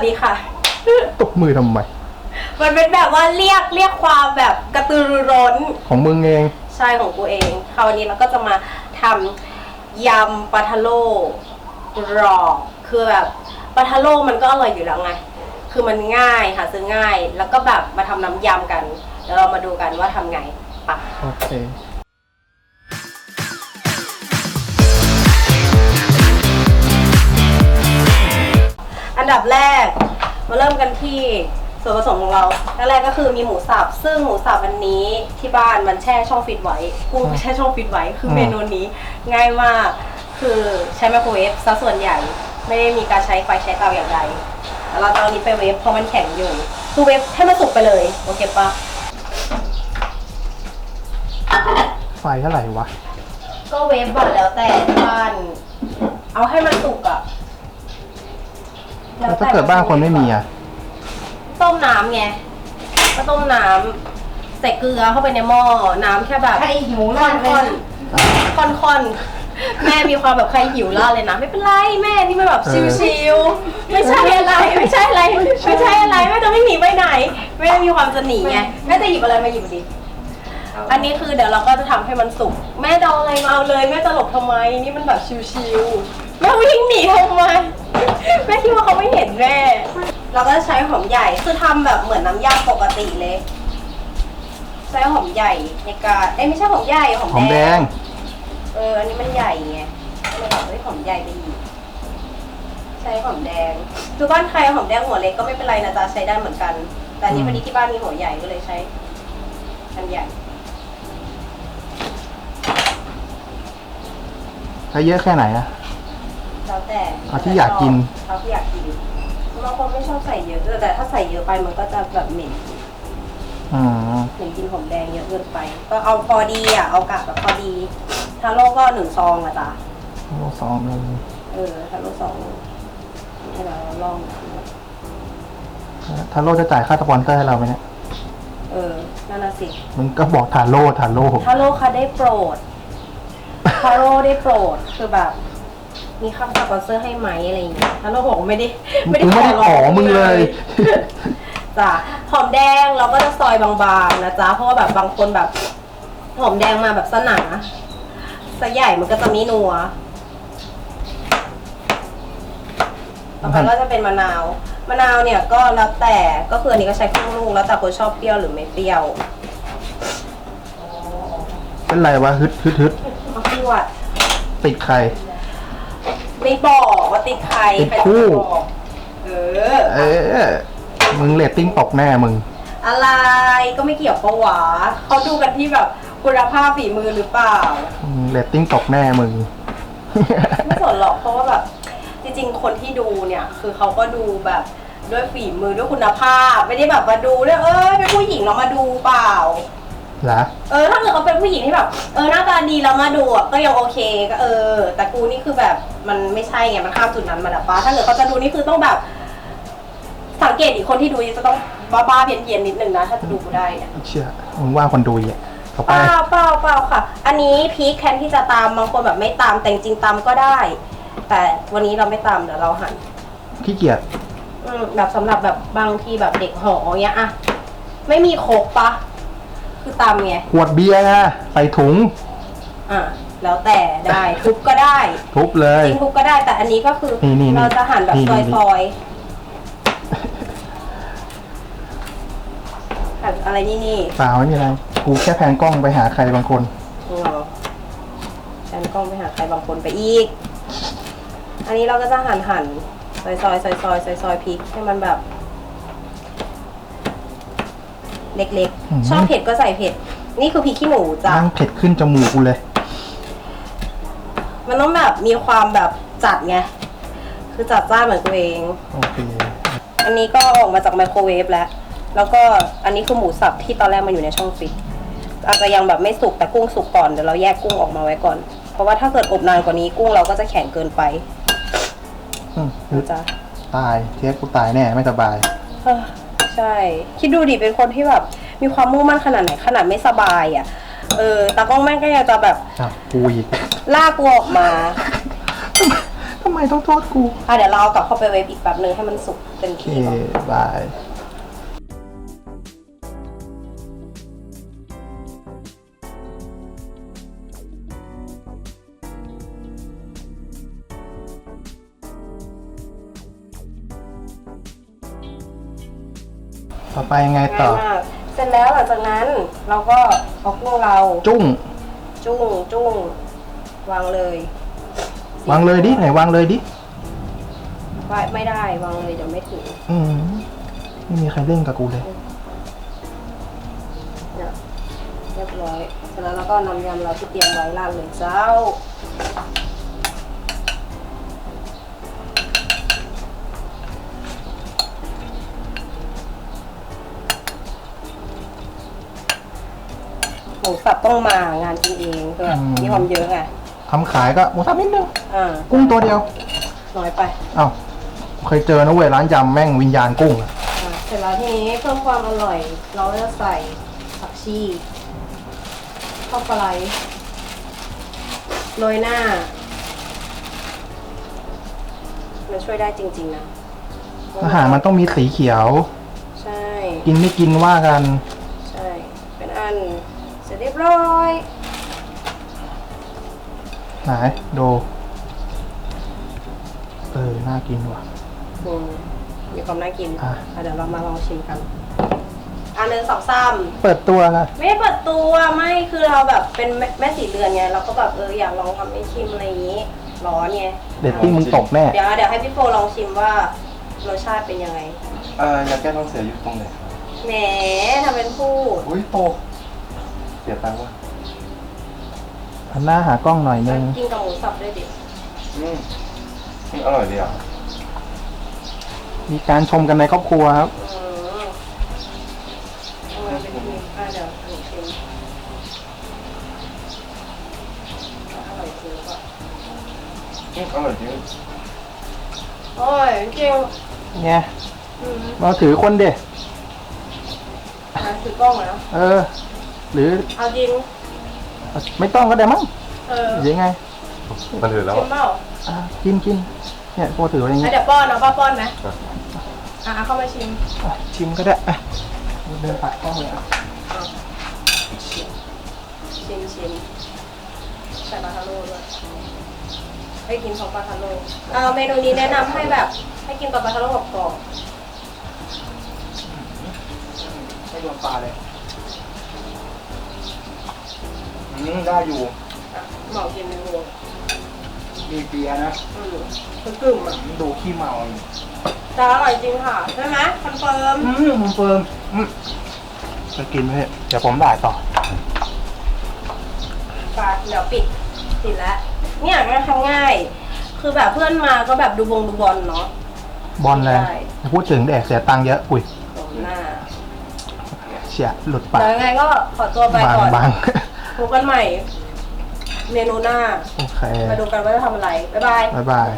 วัสดีค่ะ ตบมือทำไม มันเป็นแบบว่าเรียกเรียกความแบบกระตือรือร้น ของมึงเอง ใช่ของกูเอง คราวนี้เราก็จะมาทำยำปลาทะโล่กรอบคือแบบปลาทะโล่มันก็อร่อยอยู่แล้วไง คือมันง่ายหาซื้อง่าย แล้วก็แบบมาทำน้ำยำกัน เดี๋ยวเรามาดูกันว่าทำไงปะ โอเค ดับแรก มาเริ่มกันที่ส่วนผสมของเราแรกๆก็คือมีหมูสับ ซึ่งหมูสับอันนี้ที่บ้านมันแช่ช่องฟิตไว้กุ้งแช่ช่องฟิตไว้คือมเมนูนี้ง่ายมาก คือใช้ไมโครเวฟซะส่วนใหญ่ ไม่ได้มีการใช้ไฟใช้เตาอย่างใดแล้วเราจะเอาอันนี้ไปเวฟเพราะมันแข็งอยู่คือเวฟให้มันสุกไปเลยโอเคปะไฟเท่าไหร่วะ ก็เวฟก่อนแล้วแต่ที่บ้าน เอาให้มันสุกอะ แล้วถ้าเกิดบ้านคนไม่มีอะ ต้มน้ำไง ก็ต้มน้ำใส่เกลือเข้าไปในหม้อ น้ำแค่แบบใครหิวค่ล่ะอนค่อนค่อนค่อนๆแม่มีความแบบใครหิวล่าเลยนะ ไม่เป็นไรแม่นี่มันแบบเออชิวๆไม่ใช่อะไรไม่ใช่อะไรไม่ใช่อะไรแม่จะไม่หนีไปไหนแม่มีความจะหนีไงแม่จะหยิบอะไรมาหยิบดิอันนี้คือเดี๋ยวเราก็จะทำให้มันสุก แม่จะเอาอะไรมาเอาเลยแม่จะหลบทำไมนี่มันแบบชิวๆแม่วิ่งหนีทำไม แม่คิดว่าเขาไม่เห็นแม่เราก็จะใช้หอมใหญ่คือทำแบบเหมือนน้ำยำปกติเลย ใช้หอมใหญ่ในการเอ้ยไม่ใช่หอมใหญ่หอมหอมแดแดงง เอออันนี้มันใหญ่ไงก็เลยแบบเฮ้ยหอมใหญ่ไปอีกใช้หอมแดงคือบ้านใครเอาหอมแดงหัวเล็กก็ไม่เป็นไรนะจ๊ะใช้ได้เหมือนกัน แต่อันนี้อืมพอดีที่บ้านมีหัวใหญ่ก็เลยใช้อันใหญ่ ใช้เยอะแค่ไหนอะ แล้วแต่เอาที่อยากกิน เอาที่อยากกินบางคนไม่ชอบใส่เยอะแต่ถ้าใส่เยอะไปมันก็จะแบบเหม็นอืมเหม็นกินหอมแดงเยอะเกินไป ก็เอาพอดีอะเอากะแบบพอดีทาโร่ก็หนึ่งซองอะจ้ะโลสองเลยเออทาโร่สองให้เราลองทาโร่จะจ่ายค่าสปอนเซอร์ให้เราไหมเนี่ยเออนั่นน่ะสิมึงก็บอกทาโร่ทาโร่ ทาโร่ค่ะได้โปรด ทาโร่ได้โปรด คือแบบ มีคำสปอนเซอร์ให้ไหมอะไรอย่างเงี้ยทาโร่บอกว่าไม่ได้มึงไม่ได้ขอมึงเลยจ้ะหอมแดงเราก็จะซอยบางๆนะจ๊ะเพราะว่าแบบบางคนแบบ หอมแดงมาแบบสนาสใหญ่มันก็จะไม่นัวต่อไปก็จะเป็นมะนาว มะนาวเนี่ยก็แล้วแต่ก็คืออันนี้ก็ใช้ครึ่งลูกแล้วแต่คนชอบเปรี้ยวหรือไม่เปรี้ยว เป็นไรวะฮึดฮึดฮึดเอาพี่วัดติดใคร ไม่บอกว่าติดใครติดใครจะคู่บอกเออเออ มึงเรตติ้งตกแน่มึง อะไรก็ไม่เกี่ยวปะหวะเขาดูกันที่แบบคุณภาพฝีมือหรือเปล่ามึงเรตติ้งตกแน่มึง ไม่สนหรอกเพราะว่าแบบจริงๆ คนที่ดูเนี่ย คือเขาก็ดูแบบด้วยฝีมือด้วยคุณภาพ ไม่ได้แบบมาดูด้วยเออเป็นผู้หญิงเรามาดูเปล่า เหรอ เออถ้าเกิดเขาเป็นผู้หญิงที่แบบ เออหน้าตาดีแล้วมาดูอะก็ยังโอเคก็เออ แต่กูนี่คือแบบมันไม่ใช่ไงมันข้ามจุดนั้นมาแล้วป้าถ้าเกิดเขาจะดูนี่คือต้องแบบ สังเกตอีกคนที่ดูจะต้องบ้าๆเพี้ยนๆนิดนึงนะถ้าจะดูกูได้เนี่ย เชื่อมึงว่าคนดูอะเขาไป เปล่าเปล่าเปล่าค่ะ อันนี้พีคแทนที่จะตามบางคนแบบไม่ตามแต่จริงๆตามก็ได้ แต่วันนี้เราไม่ตามเดี๋ยวเราหันขี้เกียจ อืมแบบสำหรับแบบบางทีแบบเด็กหอเงี้ยอะไม่มีโคกปะ คือตามไงขวดเบียร์นะใส่ถุง อะแล้วแต่ได้ทุบก็ได้ทุบเลย จริงทุบก็ได้แต่อันนี้ก็คือนี่นี่นี่เราจะหั่นแบบนี่ซนี่อยนี่ ซอยหั่นอะไรนี่นี่เปล่าไม่มีอะไรกูแค่แพนกล้องไปหาใครบางคนเหรอฉันกล้องไปหาใครบางคนไปอีก อันนี้เราก็จะหั่นหั่นซอยซอยซอยซอยซอยซอยพริกให้มันแบบ เล็กอืม ๆ ชอบเผ็ดก็ใส่เผ็ด นี่คือพริกขี้หนูจ้ะ นั่งเผ็ดขึ้นจมูกกูเลย มันต้องแบบมีความแบบจัดไง คือจัดจ้านเหมือนตัวเอง โอเค อันนี้ก็ออกมาจากไมโครเวฟแล้ว แล้วก็อันนี้คือหมูสับที่ตอนแรกมันอยู่ในช่องฟิตอาจจะยังแบบไม่สุกแต่กุ้งสุกก่อนเดี๋ยวเราแยกกุ้งออกมาไว้ก่อน เพราะว่าถ้าเกิดอบนานกว่านี้กุ้งเราก็จะแข็งเกินไปอืมนะจ๊ะตายเทปกูตายแน่ไม่สบายเอ้อ ใช่ คิดดูดิเป็นคนที่แบบ มีความมุ่งมั่นขนาดไหนขนาดไม่สบายอะ เออตากล้องแม่งก็ยังจะแบบอะกูอีกลากกูออกมาทำำไมต้องโทษกู อะเดี๋ยวเราเอากลับเข้าไปเวฟอีกแบบนึงให้มันสุกเต็มโอเคที่ก่อน บาย ต่อไปยังไงต่ง่าอยมากเสร็จแล้วหลังจากนั้นเราก็เอากุ้งเราจุ้งจุ้งจุ้งวางเลยวางเลยดิไหนวางเลยดิไว้ไม่ได้วางเลยเดี๋ยวไม่ถึงอืมไม่มีใครเล่นกับกูเลย เนี่ยเรียบร้อยเสร็จแล้วเราก็นำยำเราที่เตรียมไว้ราดเลยเจ้า มูสับต้องมางานกินเองคือแบบอืมมีความเยอะไงทำขายก็หมูสับนิดนึงอ่ากุ้งตัวเดียวน้อยไปเอ้าเคยเจอนะเว้ยร้านยำแม่งวิญญาณกุ้งอะอะเสร็จแล้วทีนี้เพิ่มความอร่อย เราก็จะใส่ผักชีข้าวปลาไหลโรยหน้า มันช่วยได้จริง ๆ นะอาหารมันต้องมีสีเขียว ใช่ กินไม่กินว่ากันใช่เป็นอันเส ร็จเรียบร้อย ไหนดูเออ น่ากินว่ะ อืมมีความน่ากินอะ อะเดี๋ยวเรามาลองชิมกันอันหนึ่งสองสามเปิดตัวนะไม่ได้เปิดตัวไม่คือเราแบบเป็นแม่แม่สีเรือนไงเราก็แบบเอออยากลองทำให้ชิมอะไรอย่างนี้ ร้อนไงเด็ดที่มึงตกแน่ เดี๋ยวเดี๋ยวให้พี่โฟลองชิมว่ารสชาติเป็นยังไงเอ่อยาแก้ท้องเสียอยู่ตรงไหนครับแหมทำเป็นพูดอุ้ยโตเสีย ตังค์วะหันหน้าหากล้องหน่อยนึงกินกับหมูสับด้วยดิอืมอืมอร่อยดีอะมีการชมกันในครอบครัวครับอืมทำไมเป็นอย่างนี้อะเดี๋ยวหนูชิมอร่อยจริงป่ะอืมอร่อยจริงอร่อยจริงไงอืมมาถือคนเด็อะถือกล้องแล้วเออ หรือเอาจริง ไม่ต้องก็ได้มั้งเออหรือยังไงมันถือแล้วชิอะมเปล่าอะกินกินเนี่ยพอถืออะไรอย่างอะงี้เดี๋ยวป้อนเอาป้าป้อนไหมอะเข้ามาชิมอะชิมก็ได้อะเดินผ่านกล้องเลยอะชิมชิมใส่ปลาทะโลด้วยให้กินของปลาทะโลเอ่อเมนูนี้แนะนำให้แบบ ให้กินกับปลาทะโลกรอบไม่โดนปลาเลย อืมได้อยู่ๆอะเหมากินเมนูมีเบียร์นะอืมคือกลุ่มอะดูขี้เมาอยู่จะอร่อยจริงค่ะ ใช่ไหมคอนเฟิร์ม อืมผมเฟิร์มอืมจะกินไหมเดี๋ยวผมด่ายต่อ ปลาเดี๋ยวปิดปิดแล้วเนี่ยง่ายทำง่าย คือแบบเพื่อนมาก็แบบดูวงดูบอลเนาะ บอลเลยได้พูดถึงแดกเสียตังค์เยอะ อุ้ยตรงหน้าเฉียหลุดปากแล้วยังไงก็ขอตัวไปบางก่อน บาง พบกันใหม่ เมนูหน้า โอเคมาดูกันว่าจะทำอะไร บ๊ายบาย บ๊ายบาย